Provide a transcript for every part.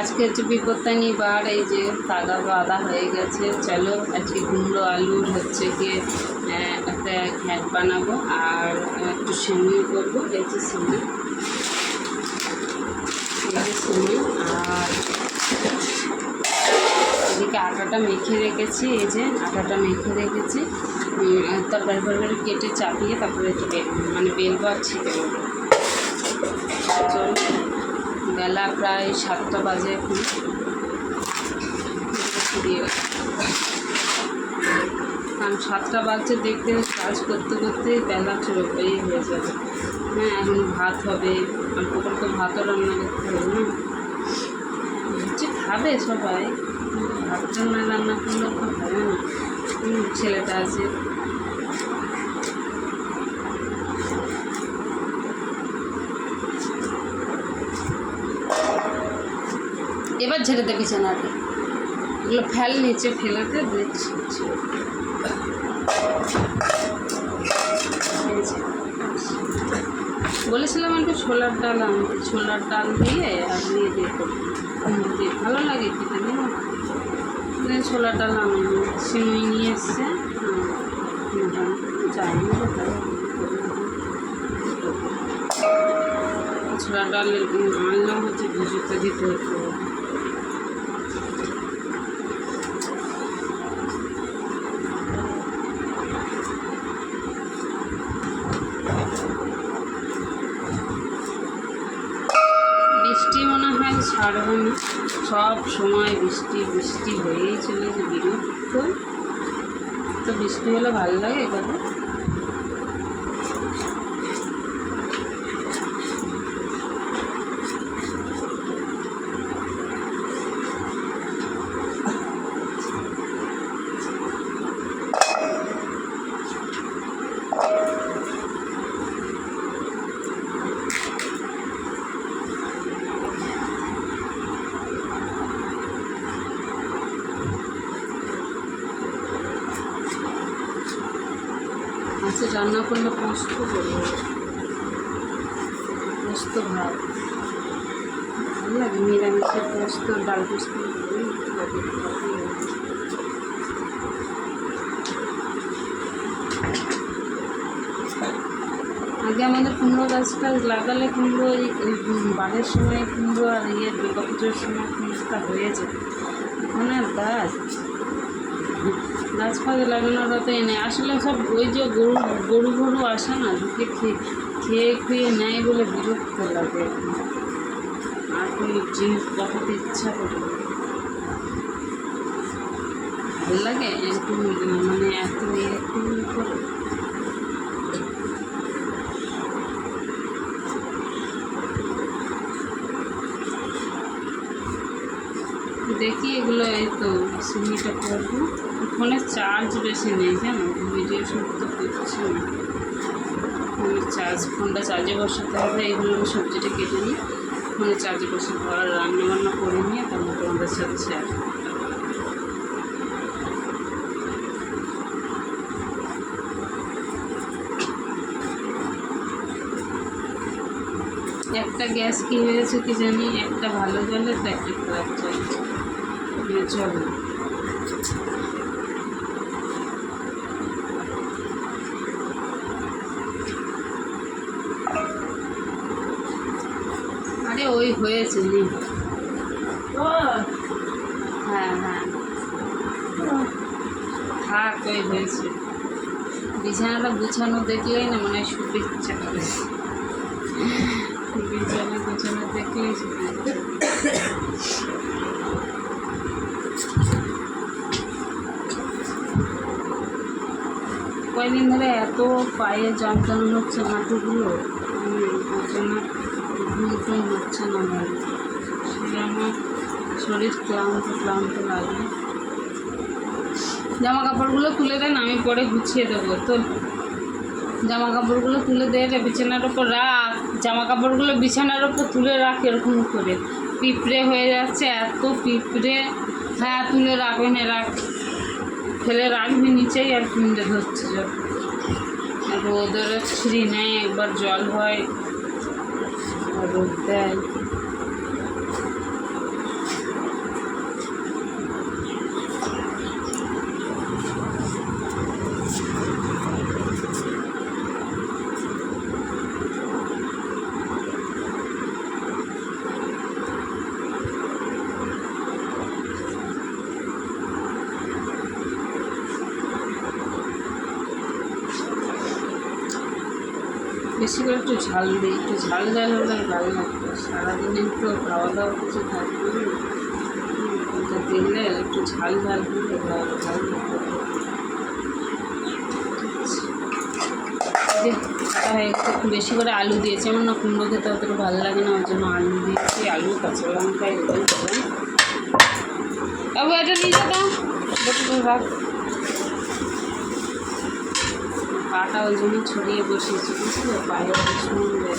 আজকে হচ্ছে বিপত্তানি বার, এই যে তাগা বাঁধা হয়ে গেছে। চলো, আজকে কুমড়ো আলুর হচ্ছে গিয়ে একটা ঘ্যাট বানাবো আর একটু সেমিও করব। এই যে সেমি আর এদিকে আটাটা মেখে রেখেছি, এই যে আটাটা মেখে রেখেছি। তরকারি ফরকারি কেটে চাপিয়ে তারপরে মানে বেলবো আর ছিটে চলো। বেলা প্রায় সাতটা বাজে এখন। কারণ সাতটা বাজছে দেখতে, কাজ করতে করতে বেলা এই হয়ে যাবে। হ্যাঁ এখন ভাত হবে, অল্প অল্প ভাতও রান্না করতে হবে না। হচ্ছে খাবে সবাই ভাতটা না রান্না করলে তো হবে না। ছেলেটা আছে। এবার ঝেড়ে দে বিছানাতে এগুলো ফেল নিচে ফেলেতে দিচ্ছি বলেছিলাম একটু ছোলার ডাল আনতে ছোলার ডাল দিয়ে আর দিয়ে দিয়ে করব। কুমড়ো দিয়ে ভালো লাগে খেতে না দিয়ে ছোলার ডাল আমি সিমই নিয়ে এসছে। কোথায় ছোলার ডাল আনলাম হচ্ছে ভিজুতে দিতে হতো বৃষ্টি মনে না সব সময় বৃষ্টি বৃষ্টি হয়েই চলেছে বিরক্ত তো বৃষ্টি হলে ভালো লাগে কথা রান্না করলে পোস্ত করব পোস্ত ভাত ভালো লাগে, নিরামিষের পোস্ত ডাল পোস্ত। আগে আমাদের কুমড়ো গাছটা লাগালে কুমড়ো এই সময় কুমড়ো আর ইয়ে দুর্গা পুজোর সময় কুমড়োটা হয়ে যেত। এখন আর গাছ গাছ ফাছ লাগানোর তো নেই আসলে সব ওই যে গরু গরু গরু আসে না ঢুকে খেয়ে খেয়ে খুয়ে নেয় বলে বিরক্ত লাগে। আর কোনো জিনিস দেখাতে ইচ্ছা করে ভালো লাগে? এরকম মানে এত এরকম করে। দেখি এগুলো, এই তো, সিমিটা করব ফোনে চার্জ বেশি নেই কেন ভিডিও শুট তো করছি না। ফোনের চার্জ ফোনটা চার্জে বসাতে হবে এগুলো আমি সবজিটা কেটে নিই। ফোনে চার্জে বসাতে আর রান্না বান্না করে নিয়ে তারপর তোমাদের সাথে শেয়ার একটা গ্যাস কি হয়েছে কি জানি, একটা ভালো জ্বলে তো একটা খারাপ মানে চলে না। আরে ওই হয়েছে নি হ্যাঁ হ্যাঁ। থাক ওই হয়েছে। বিছানাটা গুছানো দেখলেই না মনে হয় শুতে ইচ্ছা করে। বিছানা গুছানো দেখলেই শুতে ইচ্ছা কয়েকদিন ধরে এত পায়ে যন্ত্রণা হচ্ছে হাঁটুগুলো জন্য টুম হচ্ছে না আমার সেই আমার শরীর ক্লান্ত ক্লান্ত লাগে। জামা কাপড়গুলো তুলে দেন, আমি পরে গুছিয়ে দেবো। তো জামা কাপড়গুলো তুলে দে রে বিছানার ওপর রাখ। জামা কাপড়গুলো বিছানার ওপর তুলে রাখ এরকম করে। পিঁপড়ে হয়ে যাচ্ছে, এত পিঁপড়ে। হ্যাঁ তুলে রাখবে না রাখ। ফেলে রাখবি নিচেই আর পিঁপড়ে ধরছে। যত রোদেরও ছিঁড়ি নেয় একবার জল হয়। রোদ দেয় বেশি করে একটু ঝাল দিই, একটু ঝাল ঝাল হলে ভালো লাগবে সারাদিন একটু খাওয়া দাওয়া কিছু থাকবে দিলে একটু ঝাল ঝাল হলে ভালো একটু বেশি করে আলু দিয়েছি। আমার না কুমড়ো খেতে অতটা ভালো লাগে না, ওই জন্য আলু দিয়েছি, আলু, কাঁচা লঙ্কা এগুলো দিলাম। বাবু এটা নিয়ে রাখ পাটা ওই জন্য ছড়িয়ে বসিয়েছি, বুঝলে? পায়ে শুনবে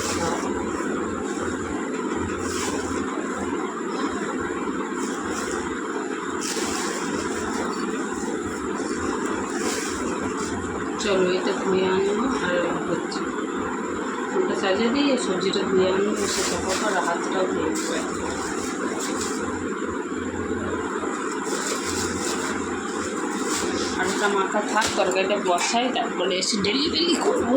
চলো, এটা ধুয়ে আনব, আর হচ্ছে। ওটা সাজিয়ে দিয়ে সবজিটা ধুয়ে আনব সে আর হাতটাও ধুয়ে দেবো আর ওটা মাখা থাক তরকারিটা বসাই তারপরে এসে ডেলি ডেলি করব।